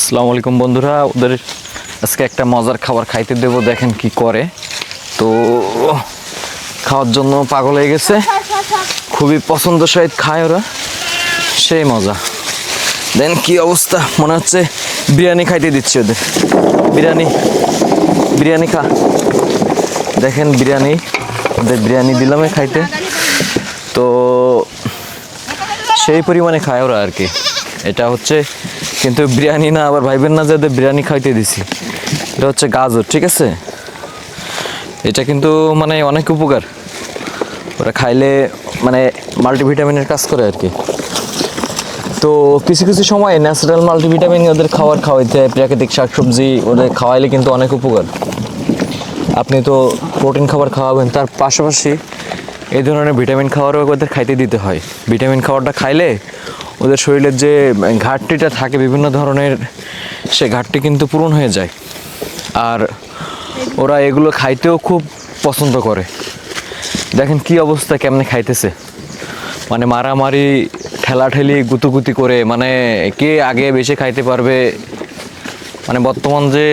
আসসালামু আলাইকুম বন্ধুরা, ওদের আজকে একটা মজার খাবার খাইতে দেবো, দেখেন কি করে। তো, খাওয়ার জন্য পাগল হয়ে গেছে। খুবই পছন্দ সহিত খায় ওরা, সেই মজা। দেন কি অবস্থা? মনে হচ্ছে বিরিয়ানি খাইতে দিচ্ছি ওদের। বিরিয়ানি বিরিয়ানি খা। দেখেন বিরিয়ানি, ওদের বিরিয়ানি দিলামে খাইতে। তো, সেই পরিমাণে খায় ওরা আর কি। এটা হচ্ছে কিন্তু বিরিয়ানি না, আবার ভাইবেন না যে বিরিয়ানি খাইতে দিছি। এটা হচ্ছে গাজর, ঠিক আছে? এটা কিন্তু মানে অনেক উপকার। ওরা খাইলে মানে মাল্টিভিটামিনের কাজ করে আর কি। তো কিছু কিছু সময় ন্যাচারাল মাল্টিভিটামিন ওদের খাবার খাওয়াইতে হয়, প্রাকৃতিক শাকসবজি ওদের খাওয়াইলে কিন্তু অনেক উপকার। আপনি তো প্রোটিন খাবার খাওয়াবেন, তার পাশাপাশি এই ধরনের ভিটামিন খাবারও ওদের খাইতে দিতে হয়। ভিটামিন খাবারটা খাইলে ওদের শরীরের যে ঘাটতিটা থাকে বিভিন্ন ধরনের, সে ঘাটতি কিন্তু পূরণ হয়ে যায়। আর ওরা এগুলো খাইতেও খুব পছন্দ করে। দেখেন কি অবস্থা, কেমনে খাইতেছে। মানে মারামারি, ঠেলাঠেলি, গুতুগুতি করে মানে কে আগে বেশি খাইতে পারবে? মানে বর্তমান যে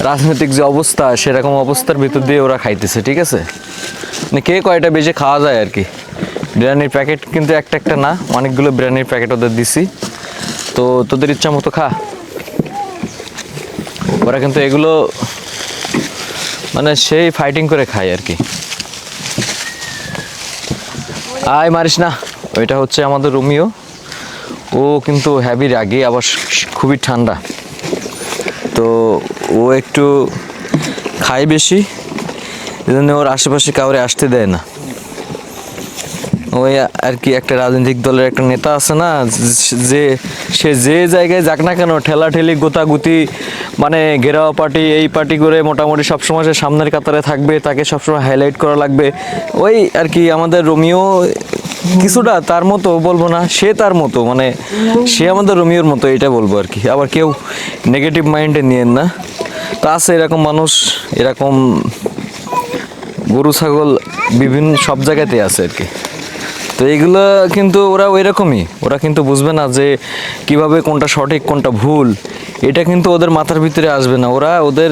রাজনৈতিক যে অবস্থা, সেরকম অবস্থার ভিতর দিয়ে ওরা খাইতেছে, ঠিক আছে? মানে কে কয়টা বেজে খাওয়া যায় আর কি? বিরিয়ানির প্যাকেট কিন্তু একটা একটা না, অনেকগুলো বিরিয়ানির প্যাকেট ওদের দিছি। তো তোদের ইচ্ছা মতো খা। ওরা কিন্তু এগুলো মানে সেই ফাইটিং করে খায় আর কি। আয়, মারিস না। ওইটা হচ্ছে আমাদের রোমিও। ও কিন্তু হ্যাভি রাগি, আবার খুবই ঠান্ডা। তো ও একটু খায় বেশি, এজন্য ওর আশেপাশে কাউরে আসতে দেয় না। ওই আর কি একটা রাজনৈতিক দলের একটা নেতা আছে না, যে, সে যে জায়গায় যাক না কেন, ঠেলাঠেলি, গোতাগুতি মানে ঘেরাও পার্টি, এই পার্টি করে মোটামুটি সবসময় সে সামনের কাতারে থাকবে, তাকে সবসময় হাইলাইট করা লাগবে। ওই আর কি আমাদের রোমিও কিছুটা তার মতো বলব না, সে তার মতো মানে সে আমাদের রোমিওর মতো এটা বলব আর কি। আবার কেউ নেগেটিভ মাইন্ডে নিয়েন না। তা আছে এরকম মানুষ, এরকম গরু, ছাগল, বিভিন্ন সব জায়গাতে আছে আর কি। তো এইগুলো কিন্তু ওরা ওই রকমই ওরা কিন্তু বুঝবে না যে কীভাবে কোনটা সঠিক, কোনটা ভুল। এটা কিন্তু ওদের মাথার ভিতরে আসবে না। ওরা ওদের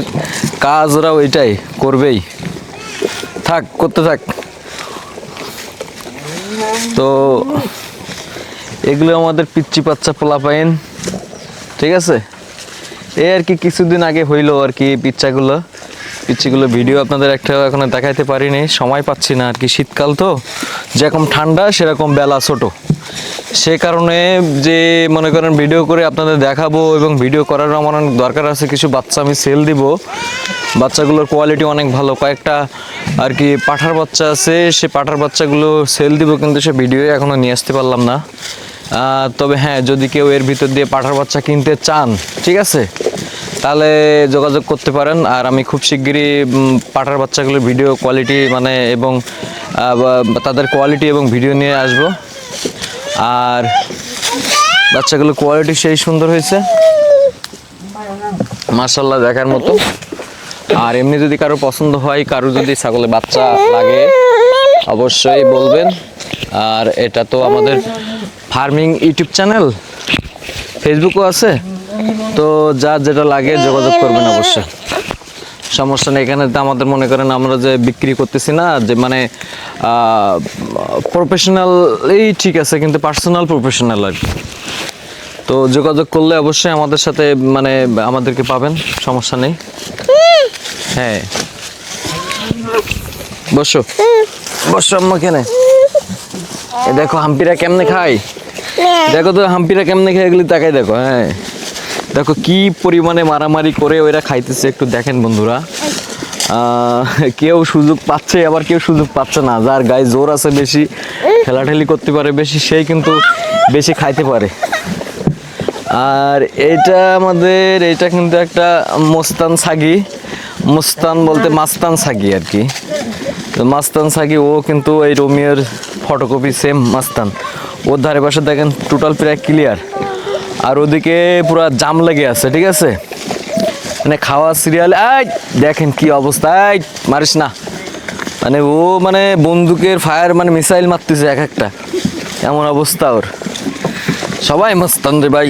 কাজ, ওরা ওইটাই করবেই। থাক, করতে থাক। তো এগুলো আমাদের পিচ্ছি পাচ্চা পোলাপাইন, ঠিক আছে? এই আর কি কিছুদিন আগে হইল আর কি পিচ্চাগুলো। পিচ্চিগুলো ভিডিও আপনাদের একটা এখনও দেখাইতে পারিনি, সময় পাচ্ছি না আর কি। শীতকাল তো, যেরকম ঠান্ডা, সেরকম বেলা ছোট। সে কারণে যে মনে করেন ভিডিও করে আপনাদের দেখাবো এবং ভিডিও করারও আমার অনেক দরকার আছে, কিছু বাচ্চা আমি সেল দিব। বাচ্চাগুলোর কোয়ালিটি অনেক ভালো। কয়েকটা আর কি পাঠার বাচ্চা আছে, সে পাঠার বাচ্চাগুলো সেল দিব কিন্তু সে ভিডিও এখনও নিয়ে আসতে পারলাম না। তবে হ্যাঁ যদি কেউ এর ভিতর দিয়ে পাঠার বাচ্চা কিনতে চান, ঠিক আছে? তাহলে যোগাযোগ করতে পারেন। আর আমি খুব শিগগিরই পাঠার বাচ্চাগুলোর ভিডিও কোয়ালিটি মানে এবং তাদের কোয়ালিটি এবং ভিডিও নিয়ে আসব। আর বাচ্চাগুলোর কোয়ালিটি সেই সুন্দর হয়েছে। মার্শাল্লাহ দেখার মতো। আর এমনি যদি কারও পছন্দ হয়, কারও যদি ছাগলের বাচ্চা লাগে, অবশ্যই বলবেন। আর এটা তো আমাদের ফার্মিং ইউটিউব চ্যানেল ফেসবুকও আছে। তো যার যেটা লাগে যোগাযোগ করবেন অবশ্যই। সমস্যা নেই। এখানে আমাদের মনে করেন আমরা যে বিক্রি করতেছি না যে মানে প্রফেশনালই ঠিক আছে কিন্তু পার্সোনাল প্রফেশনাল আর কি। তো যোগাযোগ করলে অবশ্যই আমাদের সাথে মানে আমাদেরকে পাবেন সমস্যা নেই। হ্যাঁ। বসো। বসো আম্মা কেনে দেখো হাম্পিরা কেমনে খায়? দেখো তো হাম্পিরা কেমনে খায় এগুলি তাকাই দেখো হ্যাঁ। দেখো, কি পরিমাণে মারামারি করে ওরা খাইতেছে একটু দেখেন বন্ধুরা। কেউ সুযোগ পাচ্ছে, আবার কেউ সুযোগ পাচ্ছে না। যার গায়ে জোর আছে বেশি, ঠেলাঠেলি করতে পারে বেশি সেই কিন্তু বেশি খাইতে পারে। আর এটা আমাদের, এটা কিন্তু একটা মোস্তান সাগি। মুস্তান বলতে মাস্তান সাগি আর কি। তো মাস্তান সাগি, ও কিন্তু এই রোমিওর ফটোকপি সেম মাস্তান। ওর ধারে পাশে দেখেন টোটাল প্রায় ক্লিয়ার আর ওদিকে পুরো জাম লেগে আছে, ঠিক আছে? মানে খাওয়া সিরিয়াল এই দেখেন কি অবস্থা, এই মারিস না। মানে ও মানে বন্দুকের ফায়ার মানে মিসাইল মারতেছে এক একটা। এমন অবস্থা ওর। সবাই মস্তান ভাই।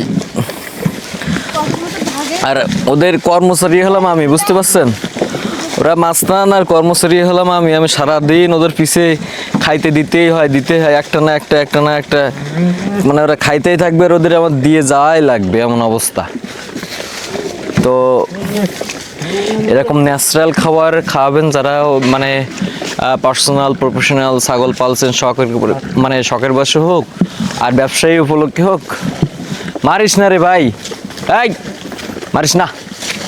আর ওদের কর্মচারী হলাম আমি, বুঝতে পারছেন? ওরা মাস্তান আর কর্মচারী হলাম আমি। আমি সারাদিন ওদের পিছে খাইতে দিতেই হয়, দিতে হয়। একটা না একটা একটা না একটা। মানে ওরা খাইতেই থাকবে আর ওদের আমার দিয়ে যাওয়াই লাগবে এমন অবস্থা। তো এরকম ন্যাচারাল খাবার খাওয়াবেন যারা মানে পার্সোনাল প্রফেশনাল ছাগল পালছেন, শখের মানে শখের বয়সে হোক আর ব্যবসায়ী উপলক্ষে হোক, মারিস না রে ভাই। এই, মারিস না।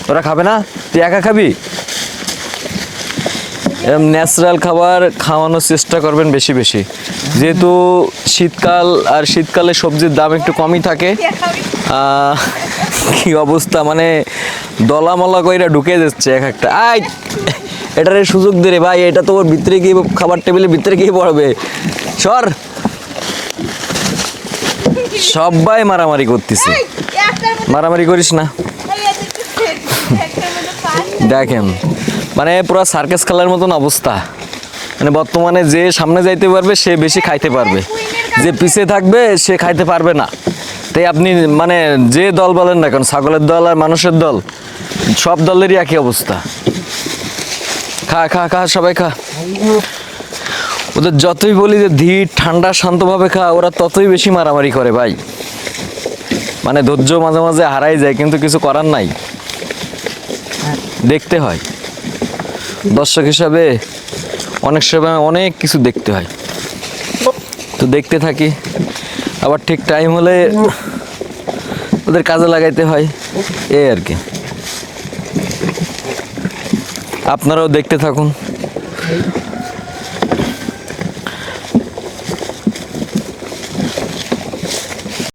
তোরা খাবে না? তুই একা খাবি? এরকম ন্যাচারাল খাবার খাওয়ানোর চেষ্টা করবেন বেশি বেশি। যেহেতু শীতকাল আর শীতকালে সবজির দাম একটু কমই থাকে কি অবস্থা মানে দলা মলা কইরা ঢুকে যাচ্ছে এক একটা। আই এটারে সুযোগ দে রে ভাই এটা তো ওর ভিতরে গিয়ে খাবার টেবিলের ভিতরে গিয়ে পড়বে। সর। সবাই মারামারি করতেছে। মারামারি করিস না। দেখেন মানে পুরো সার্কাস খেলার মতন অবস্থা। মানে বর্তমানে যে সামনে যাইতে পারবে, সে বেশি খাইতে পারবে। যে পিছে থাকবে, সে খাইতে পারবে না। তাই আপনি মানে যে দল বলেন না কেন, ছাগলের দল আর মানুষের দল, সব দলেরই একই অবস্থা। খা খা খা, সবাই খা। ওদের যতই বলি যে ধীর, ঠান্ডা, শান্তভাবে খা, ওরা ততই বেশি মারামারি করে ভাই। মানে ধৈর্য মাঝে মাঝে হারাই যায়, কিন্তু কিছু করার নাই। দেখতে হয়। দর্শক হিসাবে অনেক সময় অনেক কিছু দেখতে হয়। তো দেখতে থাকি। আবার ঠিক টাইম হলে ওদের কাজে লাগাইতে হয়। এই আর কি। আপনারাও দেখতে থাকুন।